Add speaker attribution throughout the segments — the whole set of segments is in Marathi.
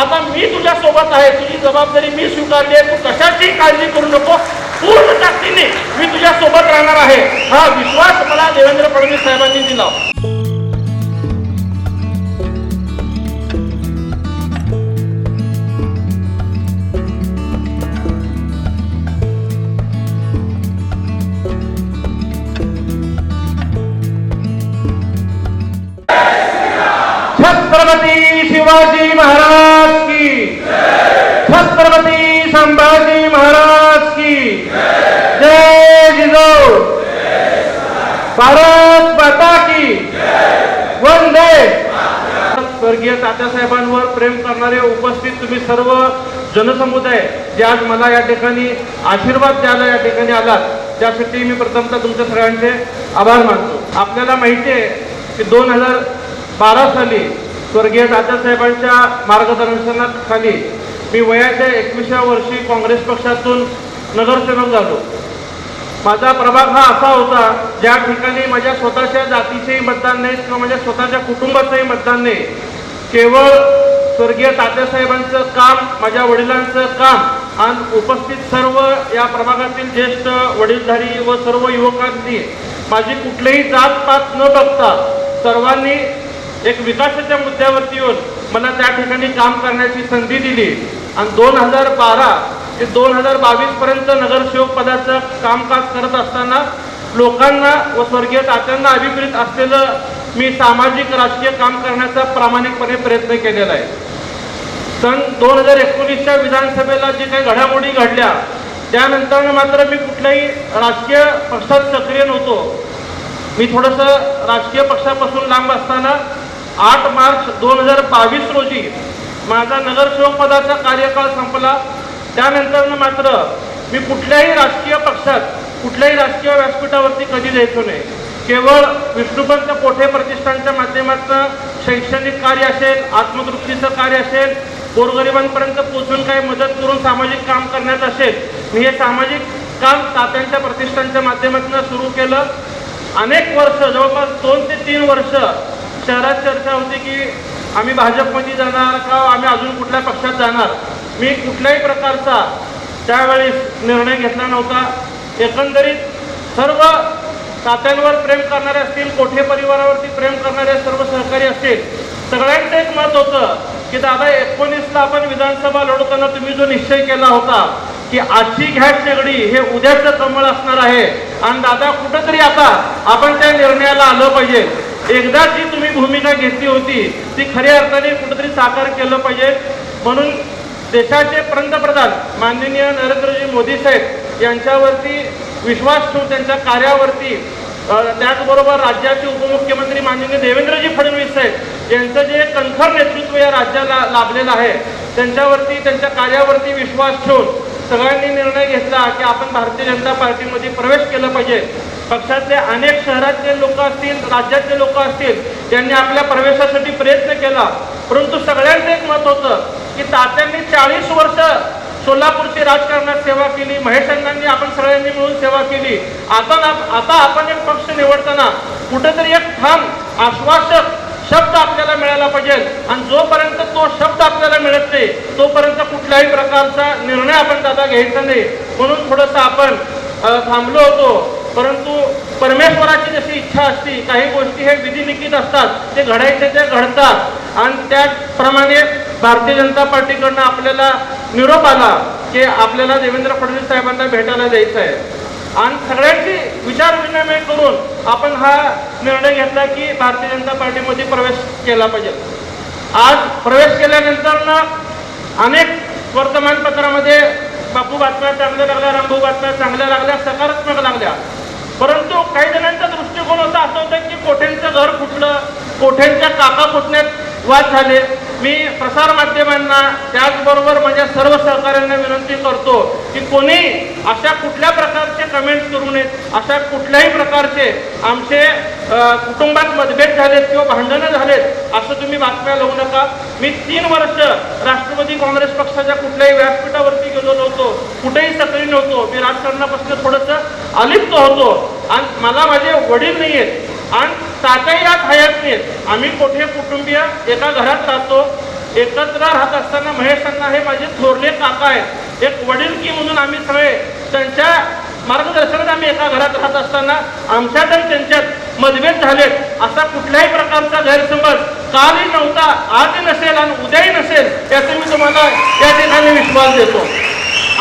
Speaker 1: आता मी तुझ्या सोबत आहे तुझी जबाबदारी मी स्वीकारली आहे तू कशाची काळजी करू नको? पूर्ण ताकदीने मी तुझ्या सोबत राहणार आहे. हा विश्वास मला देवेंद्र फडणवीस साहेबांनी दिला. छत्रपती शिवाजी महाराज की छत्रपती संभाजी महाराज की जय जिजाऊ भारत माता की वंदे स्वर्गीय तात्यासाहेबांवर प्रेम करणारे उपस्थित तुम्ही सर्व जनसमुदाय जे आज मला या ठिकाणी आशीर्वाद द्यायला या ठिकाणी आलात त्यासाठी मी प्रथमतः तुमच्या सगळ्यांचे आभार मानतो. आपल्याला माहिती आहे की दोन हजार बारा साली स्वर्गीय दादासाहेबांच्या मार्गदर्शनाखाली मी वयाच्या एकविसाव्या वर्षी काँग्रेस पक्षातून नगरसेवक झालो. माझा प्रभाग हा असा होता ज्या ठिकाणी माझ्या स्वतःच्या जातीचेही मतदान नाही किंवा माझ्या स्वतःच्या कुटुंबाचंही मतदान नाही. केवळ स्वर्गीय तात्यासाहेबांचं काम माझ्या वडिलांचं काम आणि उपस्थित सर्व या प्रभागातील ज्येष्ठ वडीलधारी व सर्व युवकांनी माझी कुठलीही जात पात न बघता सर्वांनी एक विकासाच्या मुद्द्यावरती येऊन मला त्या ठिकाणी काम करण्याची संधी दिली. आणि दोन हजार बारा ते दोन हजार बावीस पर्यंत नगरसेवक पदाचं कामकाज करत असताना लोकांना व स्वर्गीय तात्यांना अभिप्रेत असलेलं मी सामाजिक राजकीय काम करण्याचा प्रामाणिकपणे प्रयत्न केलेला आहे. सन दोन हजार एकोणीसच्या विधानसभेला जे काही घडामोडी घडल्या त्यानंतर मात्र मी कुठल्याही राजकीय पक्षात सक्रिय नव्हतो. मी थोडंसं राजकीय पक्षापासून लांब असताना आठ मार्च दोन हजार बावीस रोजी माझा नगरसेवक पदाचा कार्यकाळ संपला. त्यानंतर मात्र मी कुठल्याही राजकीय पक्षात कुठल्याही राजकीय व्यासपीठावरती कधी द्यायचो नाही. केवळ विष्णुपंत कोठे प्रतिष्ठानच्या माध्यमातून शैक्षणिक कार्य असेल आत्मतृप्तीचं कार्य असेल गोरगरिबांपर्यंत पोहोचून काही मदत करून सामाजिक काम करण्यात असेल मी हे सामाजिक काम तात्यांच्या प्रतिष्ठानच्या माध्यमातून सुरू केलं. अनेक वर्ष जवळपास दोन ते तीन वर्ष शहरात चर्चा होती की आम्ही भाजपमध्ये जाणार का आम्ही अजून कुठल्या पक्षात जाणार? मी कुठल्याही प्रकारचा त्यावेळेस निर्णय घेतला नव्हता. एकंदरीत सर्व तात्यांवर प्रेम करणारे असतील कोठे परिवारावरती प्रेम करणारे सर्व सहकारी असतील सगळ्यांचं एक मत होतं की दादा एकोणीसला आपण विधानसभा लढवताना तुम्ही जो निश्चय केला होता की आजची घ्या शेगडी हे उद्याचं कमळ असणार आहे आणि दादा कुठंतरी आता आपण त्या निर्णयाला आलं पाहिजे. एकदा जी तुम्ही भूमिका घेतली होती ती खऱ्या अर्थाने कुठंतरी साकार केलं पाहिजे. म्हणून देशाचे पंतप्रधान माननीय नरेंद्रजी मोदी साहेब यांच्यावरती विश्वास ठेवून त्यांच्या कार्यावरती त्याचबरोबर राज्याचे उपमुख्यमंत्री माननीय देवेंद्रजी फडणवीस साहेब यांचं जे कणखर नेतृत्व या राज्याला लाभलेलं आहे त्यांच्यावरती त्यांच्या कार्यावरती विश्वास ठेवून सगळ्यांनी निर्णय घेतला की आपण भारतीय जनता पार्टीमध्ये प्रवेश केला पाहिजे. पक्षातले अनेक शहरातले लोक असतील राज्यातले लोक असतील त्यांनी आपल्या प्रवेशासाठी प्रयत्न केला. परंतु सगळ्यांचं एक मत होतं की तात्यांनी चाळीस वर्ष सोलापूरची राजकारणात सेवा केली महेशांनी आपण सगळ्यांनी मिळून सेवा केली. आता ना- आता आपण एक पक्ष निवडताना कुठेतरी एक ठाम आश्वासक शब्द आपल्याला मिळाला पाहिजे. आणि जोपर्यंत तो शब्द आपल्याला मिळत नाही तोपर्यंत कुठल्याही प्रकारचा निर्णय आपण दादा घ्यायचा नाही. म्हणून थोडंसं आपण थांबलो होतो. परंतु परमेश्वराची जशी इच्छा असते काही गोष्टी हे विधिलिखित असतात ते घडायचे ते घडतात. आणि त्याचप्रमाणे भारतीय जनता पार्टीकडनं आपल्याला निरोप आला की आपल्याला देवेंद्र फडणवीस साहेबांना भेटायला जायचं आहे. आणि सगळ्यांची विचारविनिमय करून आपण हा निर्णय घेतला की भारतीय जनता पार्टीमध्ये प्रवेश केला पाहिजे. आज प्रवेश केल्यानंतर ना अनेक वर्तमानपत्रामध्ये बापू बातम्या चांगल्या लागल्या रामभाऊ बातम्या चांगल्या लागल्या सकारात्मक लागल्या. परंतु काही जणांचा दृष्टिकोन असा असं होतं की कोठ्यांचं घर फुटलं कोठ्यांच्या काका फुटण्यात वाद झाले. मी प्रसारमाध्यमांना त्याचबरोबर माझ्या सर्व सहकाऱ्यांना विनंती करतो की कोणी अशा कुठल्या प्रकारचे कमेंट्स करू नयेत अशा कुठल्याही प्रकारचे आमचे कुटुंबात मतभेद झालेत किंवा भांडणं झालेत असं तुम्ही बातम्या लावू नका. मी तीन वर्ष राष्ट्रवादी काँग्रेस पक्षाच्या कुठल्याही व्यासपीठावरती गेलो नव्हतो कुठेही सक्रिय नव्हतो. मी राजकारणापासून थोडंसं अलिप्त होतो. आणि मला माझे वडील नाही आहेत आणि तात्याही आज आम्ही कोठे कुटुंबीय? एका घरात राहतो. एकत्र राहत असताना महेश अण्णा हे माझे थोरले काका आहेत. एक वडील की म्हणून आम्ही सगळे त्यांच्या मार्गदर्शनात आम्ही एका घरात राहत असताना आमच्यात आणि त्यांच्यात मतभेद झालेत. असा कुठल्याही प्रकारचा गैरसमज कालही नव्हता आजही नसेल आणि उद्याही नसेल याचा मी तुम्हाला या ठिकाणी विश्वास देतो.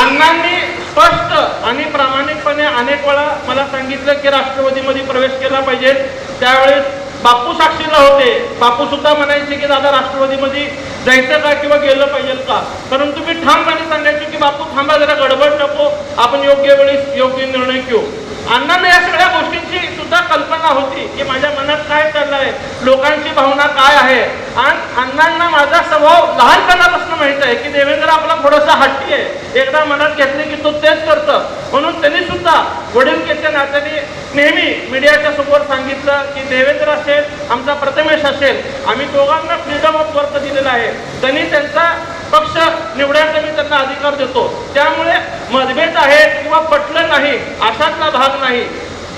Speaker 1: अण्णांनी स्पष्ट आणि प्रामाणिकपणे अनेक वेळा मला सांगितलं की राष्ट्रवादीमध्ये प्रवेश केला पाहिजे. त्यावेळेस बापू साक्षीला होते. बापू सुद्धा म्हणायचे की दादा राष्ट्रवादीमध्ये जायचं का किंवा गेलं पाहिजे का? परंतु मी ठामपणे सांगायचो की बापू थांबा जरा गडबड नको. आपण योग्य वेळी योग्य निर्णय घेऊ. अण्णांना या सगळ्या गोष्टींची सुद्धा कल्पना होती की माझ्या मनात काय चाललं आहे लोकांची भावना काय आहे. आणि अण्णांना माझा स्वभाव लहानपणापासून माहीत आहे की देवेंद्र आपला थोडासा हट्टी आहे. एकदा मनात घेतले की तो तेच करतं. म्हणून त्यांनी सुद्धा वडीलकीच्या नात्याने नेहमी मीडियाच्या समोर सांगितलं की देवेंद्र असेल आमचा प्रथमेश असेल. आम्ही दोघांना फ्रीडम ऑफ वर्क दिलेला आहे. त्यांनी त्यांचा पक्ष निवडायचा मी त्यांना अधिकार देतो. त्यामुळे मतभेद आहेत किंवा पटलं नाही अशातला भाग नाही.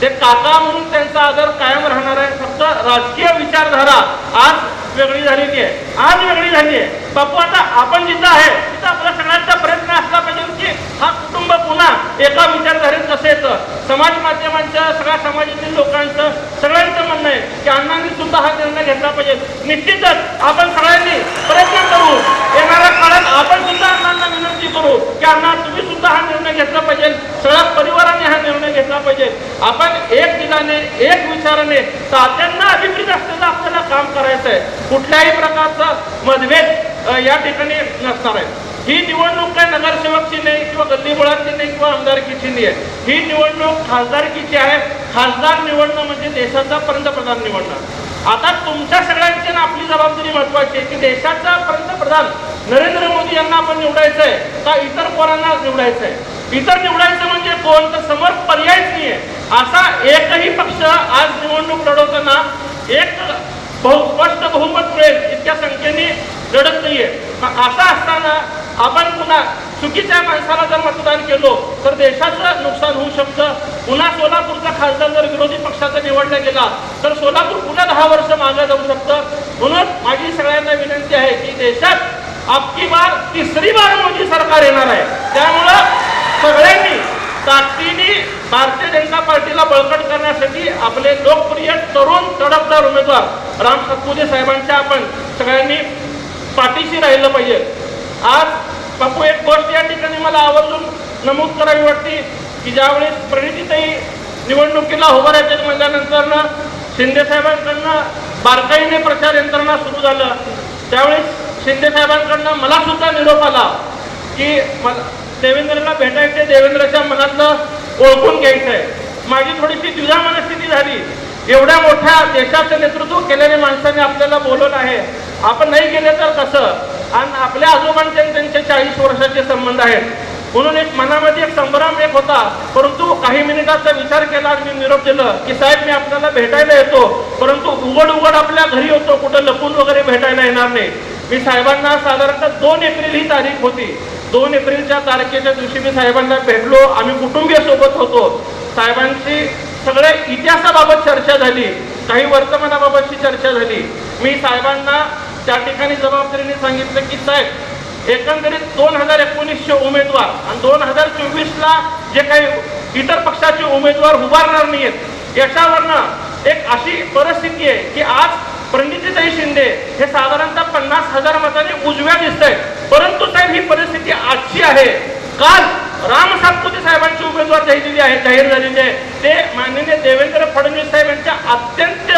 Speaker 1: ते काका म्हणून त्यांचा आदर कायम राहणार आहे. फक्त राजकीय विचारधारा आज वेगळी झालेली आहे. आज वेगळी झाली आहे. बापू आता आपण जिथं आहे तिथं आपला सगळ्यांचा प्रयत्न असला पाहिजे की हा कुटुंब पुन्हा एका विचारधारेत कसं येतं? समाज माध्यमांचं सगळ्या समाजातील लोकांचं सगळ्यांचं म्हणणं आहे की अण्णांनी सुद्धा हा निर्णय घेतला पाहिजे. निश्चितच आपण सगळ्यांनी प्रयत्न करू. येणाऱ्या काळात आपण सुद्धा अण्णांना विनंती करू की अण्णा तुम्ही सुद्धा हा निर्णय घेतला पाहिजे. सगळ्या परिवाराने हा निर्णय घेतला पाहिजे. आपण एक दिलाने एक विचाराने सात्यांना अभिप्रेत असलेलं आपल्याला काम करायचं आहे कुठल्याही प्रकारचा मतभेद या ठिकाणी नसणार आहे ही निवडणूक काय नगरसेवकची नाही किंवा गल्लीबोळाची नाही किंवा आमदारकीची नाही आहे. ही निवडणूक खासदारकीची आहे. खासदार निवडणं म्हणजे देशाचा पंतप्रधान निवडणं. आता तुमच्या सगळ्यांची ना आपली जबाबदारी महत्वाची आहे की देशाचा पंतप्रधान नरेंद्र मोदी यांना आपण निवडायचं आहे का इतर कोणाला निवडायचं आहे? इतर निवडायचं म्हणजे कोण? तर समोर पर्यायच नाही आहे. असा एकही पक्ष आज निवडणूक लढवताना एक बहु स्पष्ट बहुमत मिळेल लढत नाहीये. मग असं असताना आपण पुन्हा चुकीच्या माणसाला जर मतदान केलो तर देशाचं नुकसान होऊ शकतं. पुन्हा सोलापूरचा खासदार जर विरोधी पक्षाचा निवडला गेला तर सोलापूर पुन्हा दहा वर्ष मागं जाऊ शकतं. म्हणून माझी सगळ्यांना विनंती आहे की देशात आपकी बार तिसरी बार मोदी सरकार येणार आहे. त्यामुळं सगळ्यांनी ताकदीने भारतीय जनता पार्टीला बळकट करण्यासाठी आपले लोकप्रिय तरुण तडफदार उमेदवार राम सातपुते साहेबांच्या आपण सगळ्यांनी पाठीशी राहिलं पाहिजे. आज बापू एक गोष्ट या ठिकाणी मला आवर्जून नमूद करावी वाटते की ज्यावेळेस प्रणितीताई निवडणुकीला उभं राहायचे म्हणल्यानंतर शिंदेसाहेबांकडनं बारकाईने प्रचार यंत्रणा सुरू झालं. त्यावेळेस शिंदेसाहेबांकडनं मला सुद्धा निरोप आला की मला देवेंद्रला भेटायचे देवेंद्रच्या मनातलं ओळखून घ्यायचं आहे माझी थोडीशी द्विधा मनस्थिती झाली. एवढ्या मोठ्या देशाचं नेतृत्व केलेल्या माणसाने आपल्याला बोलवलं आहे. आपण नाही गेले तर कसं? आणि आपल्या आजोबांचे त्यांचे चाळीस वर्षाचे संबंध आहेत. म्हणून एक मनामध्ये एक संभ्रम एक होता. परंतु काही मिनिटाचा विचार केला आणि मी निरोप दिलं की साहेब मी आपल्याला भेटायला येतो. परंतु उघड उघड आपल्या घरी होतो. कुठं लपून वगैरे भेटायला येणार नाही. मी साहेबांना साधारणतः दोन एप्रिल ही तारीख होती. दोन एप्रिलच्या तारखेच्या दिवशी मी साहेबांना भेटलो. आम्ही कुटुंबीय सोबत होतो. साहेबांची सगळ्या इतिहासाबाबत चर्चा झाली. काही वर्तमानाबाबतची चर्चा झाली. मी साहेबांना त्या ठिकाणी जबाबदारीने सांगितलं की साहेब एकंदरीत दोन हजार एकोणीसचे उमेदवार आणि दोन हजार चोवीसला जे काही इतर पक्षाचे उमेदवार उभारणार नाहीत याच्यावरनं एक अशी परिस्थिती आहे की आज प्रणितीताई शिंदे हे साधारणतः पन्नास हजार मताने उजव्या दिसत आहेत परंतु साहेब ही परिस्थिती आजची आहे. काल राम सातपुते साहेबांची उमेदवार जाहीर आहे जाहीर झालेली आहे. ते माननीय देवेंद्र फडणवीस साहेब यांच्या अत्यंत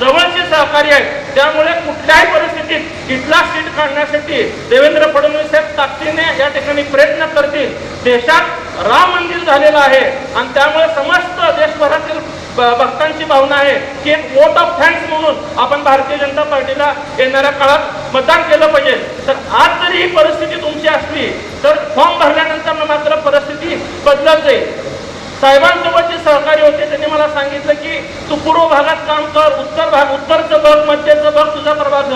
Speaker 1: जवळचे सहकारी आहेत. त्यामुळे कुठल्याही परिस्थितीत इथला सीट काढण्यासाठी देवेंद्र फडणवीस साहेब ताकदीने या ठिकाणी प्रयत्न करतील. देशात राम मंदिर झालेलं आहे आणि त्यामुळे समस्त देशभरातील भक्तांची भावना आहे की एक वोट ऑफ थँक्स म्हणून आपण भारतीय जनता पार्टीला येणाऱ्या काळात मतदान केलं पाहिजे. तर आज जरी ही परिस्थिती तुमची असली तर फॉर्म भरल्यानंतर मात्र परिस्थिती बदलत. जाईल साहेबांसोबत जे सहकारी होते त्यांनी मला सांगितलं की तू पूर्व भागात काम कर उत्तर भाग उत्तरचं बघ मध्यचं बघ तुझा प्रभाग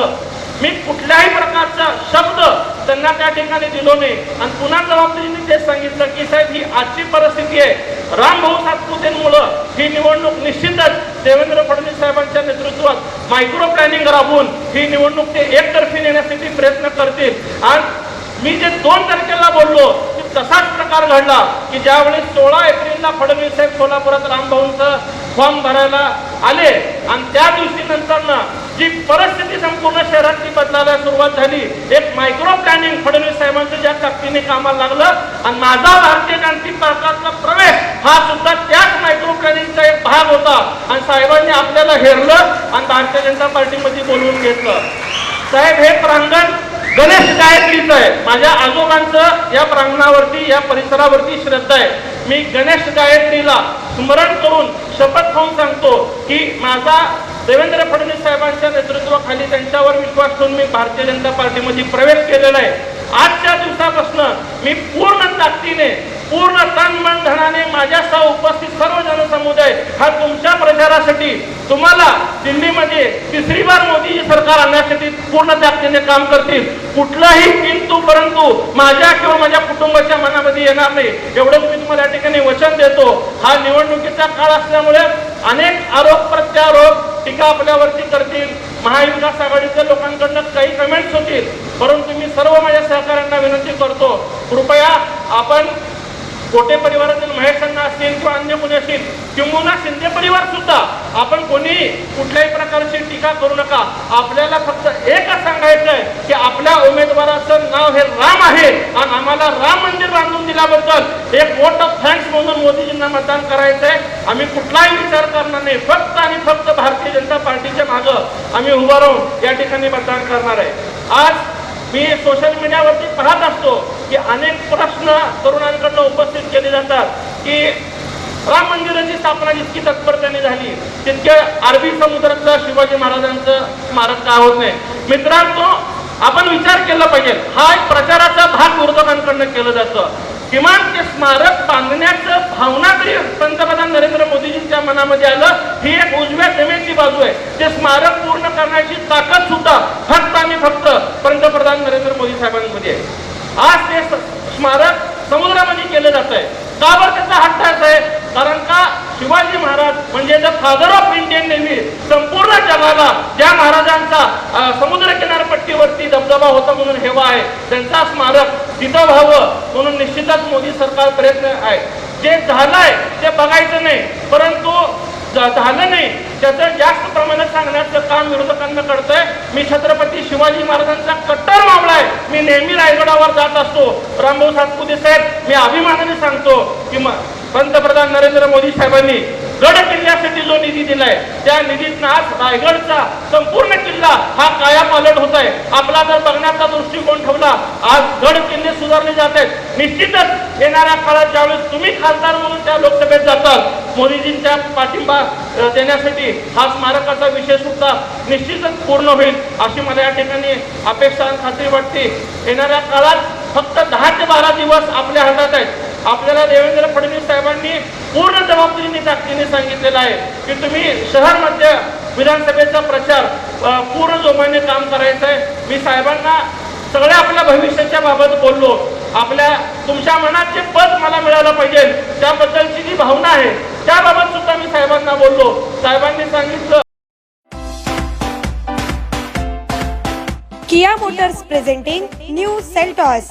Speaker 1: मी कुठल्याही प्रकारचा शब्द त्यांना त्या ठिकाणी दिलो नाही. आणि पुन्हा जबाबदारीने तेच सांगितलं की साहेब ही आजची परिस्थिती आहे. रामभाऊ सातपुतेंमुळं ही निवडणूक निश्चितच देवेंद्र फडणवीस साहेबांच्या नेतृत्वात मायक्रो प्लॅनिंग राबवून ही निवडणूक ते एकतर्फी नेण्यासाठी प्रयत्न करतील. आणि मी जे दोन तारखेला बोललो की तसाच प्रकार घडला की ज्यावेळी सोळा एप्रिलला फडणवीस साहेब सोलापुरात रामभाऊंचं फॉर्म भरायला आले आणि त्या दिवशी नंतर जी परिस्थिती संपूर्ण शहरातली बदलायला सुरुवात झाली. एक मायक्रो प्लॅनिंग फडणवीस साहेबांचं ज्या ताकदीने कामाला लागलं आणि माझा भारतीय क्रांती पार्टीचा प्रवेश हा सुद्धा त्याच मायक्रो प्लॅनिंगचा एक भाग होता. आणि साहेबांनी आपल्याला हेरलं आणि भारतीय जनता पार्टीमध्ये बोलवून घेतलं. साहेब हे प्रांगण गणेश गायत्रीचं आहे. माझ्या आजोबांचं या प्रांगणावरती या परिसरावरती श्रद्धा आहे. मी गणेश गायत्रीला स्मरण करून शपथ खाऊन सांगतो की माझा देवेंद्र फडणवीस साहेबांच्या नेतृत्वाखाली त्यांच्यावर विश्वास ठेवून मी भारतीय जनता पार्टीमध्ये प्रवेश केलेला आहे. आजच्या दिवसापासून मी पूर्ण ताकदीने पूर्ण तन मन धनाने माझ्यासह उपस्थित सर्व जनसमुदाय हा तुमच्या प्रचारासाठी तुम्हाला दिल्लीमध्ये तिसरी बार मोदीजी सरकार आणण्यासाठी पूर्ण ताकदीने काम करतील. कुठलाही किंतु परंतु माझ्या किंवा माझ्या कुटुंबाच्या मनामध्ये येणार नाही. एवढंच मी तुम्हाला या ठिकाणी वचन देतो. हा निवडणुकीचा काळ असल्यामुळे अनेक आरोप प्रत्यारोप टीका आपल्यावरती करतील महाविकास आघाडीच्या लोकांकडनं काही कमेंट्स होतील परंतु मी सर्व माझ्या सहकाऱ्यांना विनंती करतो कृपया आपण कोटे परिवारातील महेश अण्णा असतील किंवा अन्य कोणी असतील किंबहुना शिंदे परिवार सुद्धा आपण कोणी कुठल्याही प्रकारची टीका करू नका. आपल्याला फक्त एकच सांगायचं आहे की आपल्या उमेदवाराचं नाव हे राम आहे आणि आम्हाला राम मंदिर बांधून दिल्याबद्दल एक वोट ऑफ थँक्स म्हणून मोदीजींना मतदान करायचं आहे आम्ही कुठलाही विचार करणार नाही. फक्त आणि फक्त भारतीय जनता पार्टीच्या मागं आम्ही उभा राहून या ठिकाणी मतदान करणार आहे. आज मी सोशल मीडियावरती पाहत असतो. की अनेक प्रश्न तरुणांकडनं उपस्थित केले जातात की राम मंदिराची स्थापना जितकी तत्परतेने झाली तितके अरबी समुद्रातलं शिवाजी महाराजांचं स्मारक का होत नाही? मित्रांनो आपण विचार केला पाहिजे. हा एक प्रचाराचा भाग विरोधकांकडनं केलं जातं. किमान ते स्मारक बांधण्याचं भावना तरी पंतप्रधान नरेंद्र मोदीजींच्या मनामध्ये आलं ही एक उजव्या सेवेची बाजू आहे. ते स्मारक पूर्ण करण्याची ताकद सुद्धा फक्त आणि फक्त पंतप्रधान नरेंद्र मोदी साहेबांमध्ये आहे. आज ते स- स्मारक समुद्रामध्ये केलं जात आहे. का बरं त्याचा हट्टाच आहे? कारण का शिवाजी महाराज म्हणजे the father of Indian navy संपूर्ण जगाला ज्या महाराजांचा समुद्र किनारपट्टीवरती दबदबा होता म्हणून हेवा आहे त्यांचा स्मारक तिथं व्हावं म्हणून निश्चितच मोदी सरकार प्रयत्न आहे. जे झालंय ते बघायचं नाही. परंतु झालं नाही. त्याचं जास्त प्रमाणात सांगण्याचं काम विरोधकांना करतंय मी छत्रपती शिवाजी महाराजांचा कट्टर मामला आहे. मी नेहमी रायगडावर जात असतो. रामभाऊ सातपुते साहेब मी अभिमानाने सांगतो की पंतप्रधान नरेंद्र मोदी साहेबांनी गड किल्ल्यासाठी जो निधी दिलाय त्या निधीतनं आज रायगडचा संपूर्ण किल्ला हा कायापालट होत आहे आपला जर बघण्याचा दृष्टिकोन ठेवला आज गड किल्ले सुधारले जात आहेत. निश्चितच येणाऱ्या काळात ज्यावेळेस तुम्ही खासदार म्हणून त्या लोकसभेत जाताल मोदीजींच्या पाठिंबा देण्यासाठी हा स्मारकाचा विषय सुद्धा निश्चितच पूर्ण होईल अशी मला या ठिकाणी अपेक्षा खात्री वाटते. येणाऱ्या काळात फक्त दहा ते बारा दिवस आपल्या हातात आहेत. आपल्याला देवेंद्र फडणवीस साहेबांनी पूर्ण जबाबदारीने ताकदीने सांगितलेलं आहे की तुम्ही शहर मध्य विधानसभेचा प्रचार पूर्ण जोमाने काम करायचं आहे. मी साहेबांना सगळ्या आपल्या भविष्याच्या बाबत बोललो. आपल्या तुमच्या मनात जे पद मला मिळालं पाहिजे. त्याबद्दलची जी भावना आहे त्याबाबत सुद्धा मी साहेबांना बोललो. साहेबांनी सांगितलं
Speaker 2: Kia motors presenting new Seltos.